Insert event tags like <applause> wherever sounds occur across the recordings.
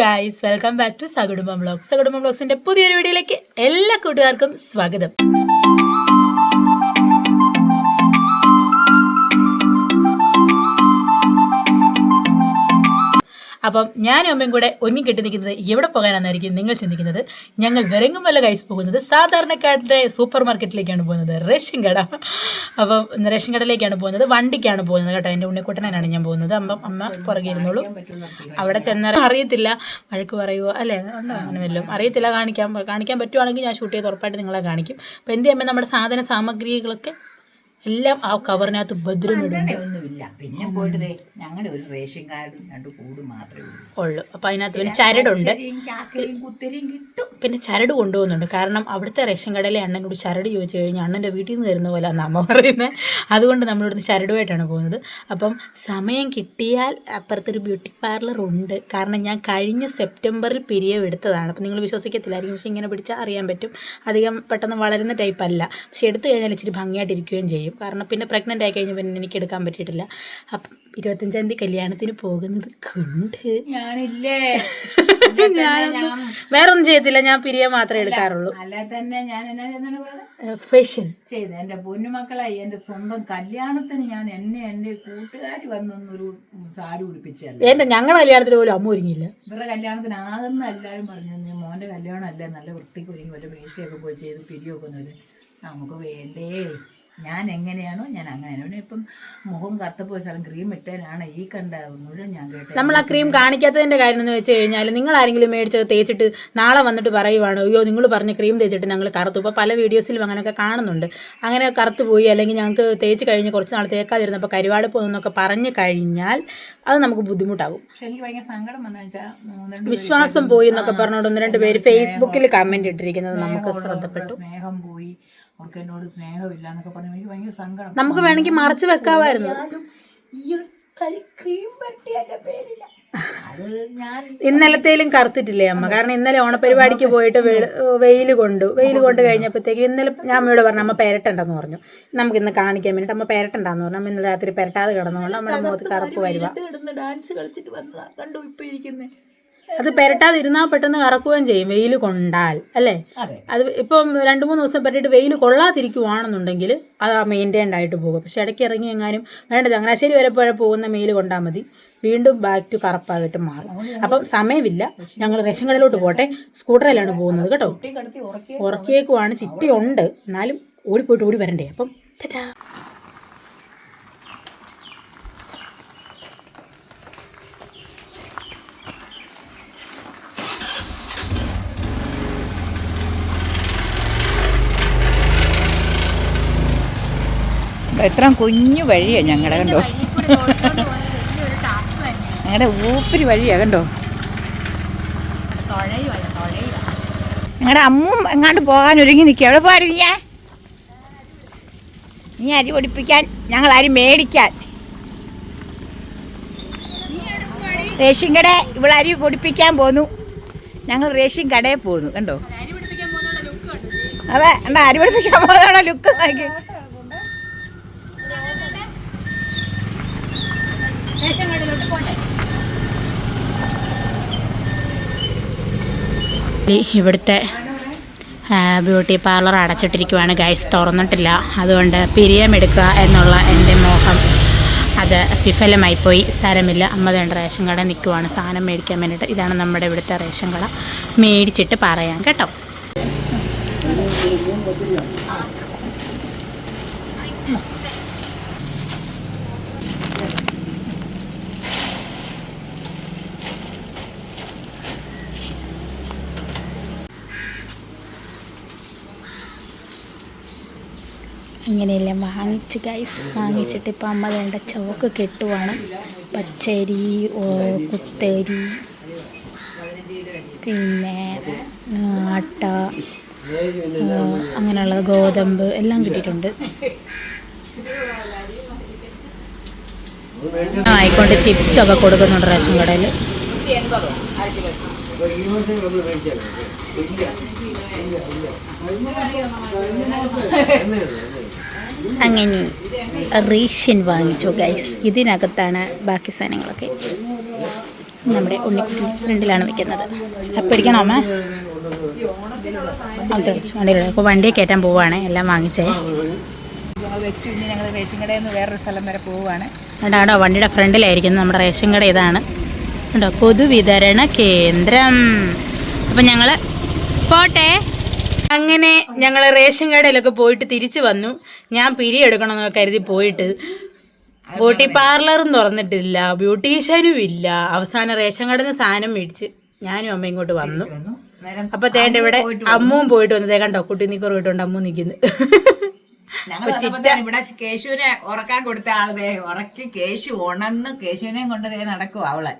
Guys welcome back to Sakudumbam vlogs Sakudumbam ബ്ലോഗ്സിന്റെ പുതിയൊരു വീഡിയോയിലേക്ക് എല്ലാ കൂട്ടുകാർക്കും സ്വാഗതം. അപ്പം ഞാനും അമ്മയും കൂടെ ഒന്നും കെട്ടി നിൽക്കുന്നത് എവിടെ പോകാനാണെന്നായിരിക്കും നിങ്ങൾ ചിന്തിക്കുന്നത്? ഞങ്ങൾ വെരങ്ങുമല്ല കൈസ് പോകുന്നത്. സാധാരണക്കാരുടെ സൂപ്പർ മാർക്കറ്റിലേക്കാണ് പോകുന്നത്. റേഷൻ കട. അപ്പം റേഷൻ കടയിലേക്കാണ് പോകുന്നത്. വണ്ടിക്കാണ് പോകുന്നത് കേട്ടോ. എന്റെ ഉണ്ണിക്കുട്ടനാണ് ഞാൻ പോകുന്നത്. അമ്മ അമ്മ പുറകെ ഇരുന്നോളൂ. അവിടെ ചെന്നാൽ അറിയത്തില്ല. വഴക്ക് പറയുമോ അല്ലേ? അങ്ങനെ വല്ലതും. അറിയത്തില്ല. കാണിക്കാൻ കാണിക്കാൻ പറ്റുവാണെങ്കിൽ ഞാൻ ഷൂട്ട് ചെയ്ത് ഉറപ്പായിട്ട് നിങ്ങളെ കാണിക്കും. അപ്പം എന്റെ അമ്മ നമ്മുടെ സാധന സാമഗ്രികളൊക്കെ എല്ലാം ആ കവറിനകത്ത് ഭദ്രമിടുണ്ട് ഒന്നുമില്ല പിന്നെ പോയിട്ട് ഞങ്ങൾ ഞങ്ങളുടെ ഒരു റേഷൻ കാർഡും രണ്ട് കൂട് മാത്രമേ ഉള്ളൂ. അപ്പം അതിനകത്ത് പിന്നെ ചരടുണ്ട്. ചെറിയും ചാക്കരയും കുത്തരിയും കിട്ടും. പിന്നെ ചരട് കൊണ്ടുപോകുന്നുണ്ട്. കാരണം അവിടുത്തെ റേഷൻ കടയിലെ അണ്ണനോട് ചരട് ചോദിച്ചു കഴിഞ്ഞാൽ അണ്ണന്റെ വീട്ടിൽ നിന്ന് തരുന്ന പോലെ അമ്മ പറയുന്നത്. അതുകൊണ്ട് നമ്മളിവിടുന്ന് ചരടുമായിട്ടാണ് പോകുന്നത്. അപ്പം സമയം കിട്ടിയാൽ അപ്പുറത്തൊരു ബ്യൂട്ടി പാർലർ ഉണ്ട്. കാരണം ഞാൻ കഴിഞ്ഞ സെപ്റ്റംബറിൽ പിരിയവ് എടുത്തതാണ്. അപ്പം നിങ്ങൾ വിശ്വസിക്കത്തില്ലായിരിക്കും. പക്ഷേ ഇങ്ങനെ പിടിച്ചാൽ അറിയാൻ പറ്റും. അധികം പെട്ടെന്ന് വളരുന്ന ടൈപ്പ് അല്ല. പക്ഷെ എടുത്തു കഴിഞ്ഞാൽ ഇച്ചിരി ഭംഗിയായിട്ടിരിക്കുകയും ചെയ്യും. കാരണം പിന്നെ പ്രഗ്നന്റ് ആയി കഴിഞ്ഞ് പിന്നെ എനിക്ക് എടുക്കാൻ പറ്റിയിട്ടില്ല. അപ്പം ഇരുപത്തഞ്ചാം തീയതി കല്യാണത്തിന് പോകുന്നത് കൊണ്ട്. ഞാനില്ലേ? <laughs> വേറെ ഒന്നും ചെയ്തില്ല ഞാൻ പിരിയ മാത്രമേ എടുക്കാറുള്ളൂ. അല്ലെ തന്നെ ഞാൻ എന്നാ ഫേഷ്യൽ ചെയ്ത് എന്റെ പൊന്നുമക്കളായി എന്റെ സ്വന്തം കല്യാണത്തിന് ഞാൻ എന്നെ എന്റെ കൂട്ടുകാർ വന്നൊന്നൊരു സാരി ഉടുപ്പിച്ചല്ല എന്റെ ഞങ്ങളുടെ കല്യാണത്തിന് പോലും അമ്മ ഒരുങ്ങിയില്ല. ഇവരുടെ കല്യാണത്തിനാകുന്ന എല്ലാവരും പറഞ്ഞു മോന്റെ മോന്റെ കല്യാണം അല്ലേ നല്ല വൃത്തിക്ക് ഒരുങ്ങി വല്ല മേശയൊക്കെ പോയി ചെയ്ത് പിരിയൊക്കെ നമുക്ക് വേണ്ടേ? ഞാൻ എങ്ങനെയാണോ ഞാൻ അങ്ങനെയാണ് ഇപ്പം മുഖം കത്തപ്പോയ സ്ഥലം ക്രീം ഇട്ടേനാണ്. ഈ കണ്ട മുഴുവൻ ഞാൻ കേട്ടത് നമ്മൾ ആ ക്രീം കാണിക്കാത്തതിന്റെ കാര്യം എന്ന് വെച്ച് കഴിഞ്ഞാൽ നിങ്ങൾ ആരെങ്കിലും മേടിച്ചത് തേച്ചിട്ട് നാളെ വന്നിട്ട് പറയുവാണ് അയ്യോ നിങ്ങൾ പറഞ്ഞ ക്രീം തേച്ചിട്ട് ഞങ്ങൾ കറുത്തു. ഇപ്പോൾ പല വീഡിയോസിലും അങ്ങനെയൊക്കെ കാണുന്നുണ്ട്. അങ്ങനെ കറുത്തു പോയി അല്ലെങ്കിൽ ഞങ്ങൾക്ക് തേച്ച് കഴിഞ്ഞ് കുറച്ച് നാൾ തേക്കാതിരുന്നപ്പോൾ കരുവാട് പോകുന്നൊക്കെ പറഞ്ഞു കഴിഞ്ഞാൽ അത് നമുക്ക് ബുദ്ധിമുട്ടാകും. എനിക്ക് ഭയങ്കര സങ്കടം എന്ന് വെച്ചാൽ വിശ്വാസം പോയി എന്നൊക്കെ പറഞ്ഞുകൊണ്ട് ഒന്ന് രണ്ട് പേര് ഫേസ്ബുക്കിൽ കമന്റ് ഇട്ടിരിക്കുന്നത് നമുക്ക് ശ്രദ്ധപ്പെട്ടു. സ്നേഹം പോയി. അവർക്ക് എന്നോട് സ്നേഹമില്ല എന്നൊക്കെ പറഞ്ഞു എനിക്ക് ഭയങ്കര സങ്കടം. നമുക്ക് വേണമെങ്കിൽ മറച്ചു വെക്കാമായിരുന്നു. ഈ ഒരു കരി ക്രീം പറ്റി എന്റെ പേരില്ല. അത് ഞാൻ ഇന്നലത്തേലും കറുത്തിട്ടില്ലേ അമ്മ? കാരണം ഇന്നലെ ഓണപരിപാടിക്ക് പോയിട്ട് വെയിൽ കൊണ്ടു. വെയിൽ കൊണ്ട് കഴിഞ്ഞപ്പോഴത്തേക്ക് ഇന്നലെ ഞാൻ അമ്മയോട് പറഞ്ഞു അമ്മ പെരട്ടണ്ടെന്ന് പറഞ്ഞു. നമുക്ക് ഇന്ന് കാണിക്കാൻ വേണ്ടിയിട്ട് അമ്മ പെരട്ടണ്ടെന്ന് പറഞ്ഞു. അമ്മ ഇന്നലെ രാത്രി പെരട്ടാതെ കിടന്നുകൊണ്ട് നമ്മുടെ മുഖത്ത് കറുപ്പ് വരുക. കിടന്ന് ഡാൻസ് കളിച്ചിട്ട് വന്നതാ. കണ്ടു ഇപ്പൊ ഇരിക്കുന്നേ? അത് പെരട്ടാതിരുന്നാൽ പെട്ടെന്ന് കറക്കുകയും ചെയ്യും വെയിൽ കൊണ്ടാൽ അല്ലേ? അത്. ഇപ്പം രണ്ട് മൂന്ന് ദിവസം പെരട്ടിട്ട് വെയിൽ കൊള്ളാതിരിക്കുവാണെന്നുണ്ടെങ്കിൽ അത് മെയിന്റൈൻഡ് ആയിട്ട് പോകും. പക്ഷെ ഇടയ്ക്ക് ഇറങ്ങി എങ്ങാനും വേണ്ട ചങ്ങനാശ്ശേരി വരെ പോകുന്ന മെയിൽ കൊണ്ടാൽ മതി. വീണ്ടും ബാക്ക് ടു കറുപ്പായിട്ട് മാറും. അപ്പം സമയമില്ല. ഞങ്ങൾ റേഷൻ കടയിലോട്ട് പോട്ടെ. സ്കൂട്ടറിലാണ് പോകുന്നത് കേട്ടോ. ഉറക്കിയേക്കുവാണ്. ചിട്ടിയുണ്ട് എന്നാലും ഓടിപ്പോയിട്ട് ഓടി വരണ്ടേ. അപ്പം എത്ര കുഞ്ഞു വഴിയാ ഞങ്ങളുടെ കണ്ടോ? ഞങ്ങളുടെ ഊപ്പിരി വഴിയാ കണ്ടോ? ഞങ്ങളുടെ അമ്മും എങ്ങാണ്ട് പോകാൻ ഒരുങ്ങി നിൽക്കുക എവിടെ പോകാൻ നീ നീ അരി പൊടിപ്പിക്കാൻ ഞങ്ങൾ അരി മേടിക്കാൻ റേഷൻ കട ഇവിടെ അരി പൊടിപ്പിക്കാൻ പോന്നു. ഞങ്ങൾ റേഷൻ കടയിൽ പോന്നു കണ്ടോ? അതെ എന്താ അരി പൊടിപ്പിക്കാൻ പോകുന്ന ലുക്ക് നോക്കി. ഇവിടുത്തെ ബ്യൂട്ടി പാർലർ അടച്ചിട്ടിരിക്കുവാണ്. ഗൈസ് തുറന്നിട്ടില്ല. അതുകൊണ്ട് പിരിയം എടുക്കുക എന്നുള്ള എന്റെ മോഹം. അത് വിഫലമായിപ്പോയി. സാരമില്ല. അമ്മ തേണ്ട റേഷൻ കട നിൽക്കുവാണ്. സാധനം മേടിക്കാൻ വേണ്ടിയിട്ട് ഇതാണ് നമ്മുടെ ഇവിടുത്തെ റേഷൻ കട. മേടിച്ചിട്ട് പറയാം കേട്ടോ. ഇങ്ങനെയെല്ലാം വാങ്ങിച്ച് ഗൈസ് വാങ്ങിച്ചിട്ട് ഇപ്പം അമ്മ വേണ്ട ചോക്ക് കെട്ടുവാണ്. പച്ചരി കുത്തരി പിന്നെ ആട്ട അങ്ങനെയുള്ള ഗോതമ്പ് എല്ലാം കിട്ടിയിട്ടുണ്ട്. ആ ആയിക്കൊണ്ട് ചിപ്സ് ഒക്കെ കൊടുക്കുന്നുണ്ട് റേഷൻ കടയിൽ. അങ്ങനെ റേഷ്യൻ വാങ്ങിച്ചു ഗൈസ് ഇതിനകത്താണ് ബാക്കി സാധനങ്ങളൊക്കെ. നമ്മുടെ ഉണ്ണിക്കുട്ടി ഫ്രണ്ടിലാണ് വെക്കുന്നത്. അപ്പം പിടിക്കണോ അമ്മ? വണ്ടിയിലുള്ള അപ്പോൾ വണ്ടിയെ കയറ്റാൻ പോവുകയാണ്. എല്ലാം വാങ്ങിച്ചേ. വെച്ചു. ഇനി ഞങ്ങൾ റേഷൻ കടയിൽ നിന്ന് വേറൊരു സ്ഥലം വരെ പോവുകയാണ്. കണ്ടോ വണ്ടിയുടെ ഫ്രണ്ടിലായിരിക്കുന്നു നമ്മുടെ റേഷൻ കട ഇതാണ്. ഉണ്ടോ പൊതുവിതരണ കേന്ദ്രം. അപ്പം ഞങ്ങൾ പോട്ടെ. അങ്ങനെ ഞങ്ങൾ റേഷൻ കടയിലൊക്കെ പോയിട്ട് തിരിച്ചു വന്നു. ഞാൻ പിരി എടുക്കണമെന്ന് കരുതി പോയിട്ട് ബ്യൂട്ടി പാർലറും തുറന്നിട്ടില്ല ബ്യൂട്ടീഷ്യനും ഇല്ല. അവസാനം റേഷൻ കടന്ന് സാധനം മേടിച്ച് ഞാനും അമ്മ ഇങ്ങോട്ട് വന്നു. അപ്പൊ തേണ്ട ഇവിടെ അമ്മും പോയിട്ട് വന്നു. ദേ കണ്ടോ കുട്ടി നിക്കർ പോയിട്ടുണ്ട് അമ്മ നിൽക്കുന്നു ഇവിടെ കേശുവിനെ ഉറക്കാൻ കൊടുത്ത ആളെ ഉറക്കി കേശു ഉണന്ന് കേശുവിനെയും കൊണ്ട് ദേ നടക്കും അവളെ.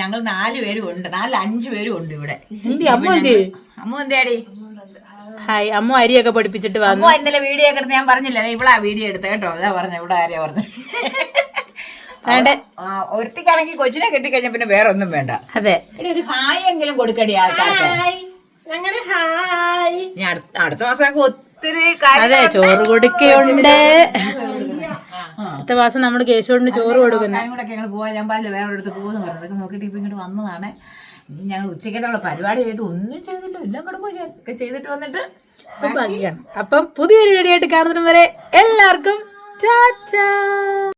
ഞങ്ങൾ നാല് പേരും ഉണ്ട് നാല് അഞ്ചു പേരും ഉണ്ട് ഇവിടെ. അമ്മ എന്തി അമ്മ എന്തേടി ഹായ് അമ്മ അരിയൊക്കെ പഠിപ്പിച്ചിട്ട് വന്നു. അമ്മ ഇന്നലെ വീഡിയോ ഒക്കെ എടുത്ത് ഞാൻ പറഞ്ഞില്ലേ ഇവിടെ ഇവളാ വീഡിയോ എടുത്ത കേട്ടോ. ഞാൻ പറഞ്ഞ ഇവിടെ ആരെയാ പറഞ്ഞു ഒരുത്തിക്കാണെങ്കിൽ കൊച്ചിനെ കെട്ടിക്കഴിഞ്ഞ പിന്നെ വേറെ ഒന്നും വേണ്ട. അതെ. ഒരു ഹായ് എങ്കിലും കൊടുക്കടി ആൾക്കാർക്ക്. ഇനി അടുത്ത അടുത്ത മാസം ഒത്തിരി അതെ ചോറ് കൊടുക്കുന്നുണ്ട് അടുത്ത മാസം നമ്മൾ കേശോടിന് ചോറ് കൊടുക്കുന്നു. നോക്കാനും കൂടെ ഞങ്ങൾ പോവാൻ ഞാൻ പറഞ്ഞില്ല വേറെ അടുത്ത് പോകുന്നു പറഞ്ഞു അതൊക്കെ നോക്കിയിട്ട് ഇപ്പം ഇങ്ങോട്ട് വന്നതാണ്. ഇനി ഞങ്ങൾ ഉച്ചയ്ക്ക് നമ്മളെ പരിപാടി ആയിട്ട് ഒന്നും ചെയ്തില്ല. എല്ലാം കൂടെ പോയി ഒക്കെ ചെയ്തിട്ട് വന്നിട്ട് അപ്പം പുതിയൊരു വീഡിയോ ആയിട്ട് കാണുന്നതിന് വരെ എല്ലാവർക്കും ചാച്ചാ